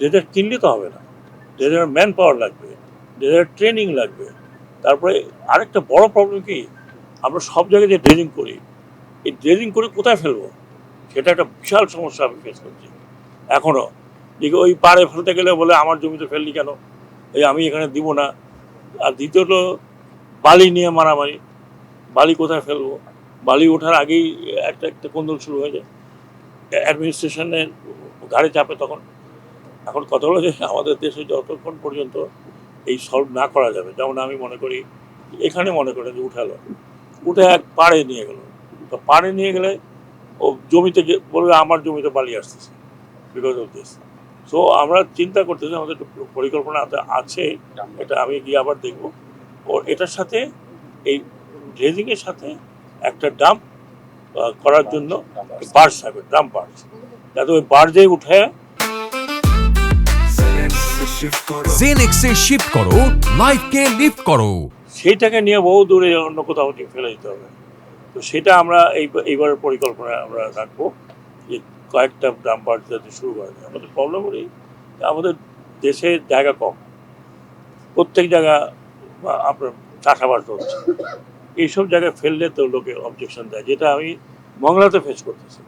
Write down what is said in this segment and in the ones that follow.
Dredger কিনলে তো হবে না ড্রেজার ম্যান পাওয়ার লাগবে ড্রেজার ট্রেনিং লাগবে। তারপরে আরেকটা বড় প্রবলেম কি, আমরা সব জায়গায় যে ড্রেজিং করি, এই ড্রেজিং করে কোথায় ফেলব? সেটা একটা বিশাল সমস্যা আমি ফেস করছি। এখনও দিকে ওই পাড়ে ফেলতে গেলে বলে, আমার জমিতে ফেললি কেন? এই আমি এখানে দিব না। আর দ্বিতীয়ত বালি নিয়ে মারামারি। বালি কোথায় ফেলব? বালি ওঠার আগেই একটা একটা কোন্দল শুরু হয়ে যায়। অ্যাডমিনিস্ট্রেশনের ঘাড়ে চাপে তখন। এখন কথা হলো যে আমাদের দেশে যতক্ষণ পর্যন্ত এই সলভ না করা যাবে যেমন আমি মনে করি এখানে মনে করেন যে উঠালো উঠে এক পাড়ে নিয়ে গেল। তো পাড়ে নিয়ে গেলে ও জমিতে বলবে আমার জমিতে বালি আসতেছে বিকজ অফ দিস সো আমরা চিন্তা করতেছি আমাদের একটু পরিকল্পনা আছে- আছে এটা আমি গিয়ে আবার দেখব। ও এটার সাথে এই ড্রেজিংয়ের সাথে একটা ডাম্প করার জন্য বার্স থাকবে ডাম্প বার্স যাতে ওই বার্জে উঠে জেনেক্সে শিফট করো লাইফকে লিফট করো। সেইটাকে নিয়ে বহু দূরে অন্য কোথাও নিয়ে ফেলে দিতে হবে। তো সেটা আমরা এই এইবারের পরিকল্পনায় আমরা রাখব যে কয়েকটা ডাম্পার যাতে শুরু করা যায়। আমাদের প্রবলেম হলো এই আমাদের দেশে জায়গা কম। প্রত্যেক জায়গা বা আপনার চাষাবাদ হচ্ছে এইসব জায়গায় ফেললে তো লোকে অবজেকশন দেয় যেটা আমি মংলাতে ফেস করতেছি।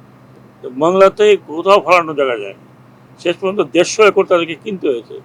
তো মংলাতে কোথাও ফলানো জায়গা যায় না। শেষ পর্যন্ত দেড়শো একর তাদেরকে কিনতে হয়েছে।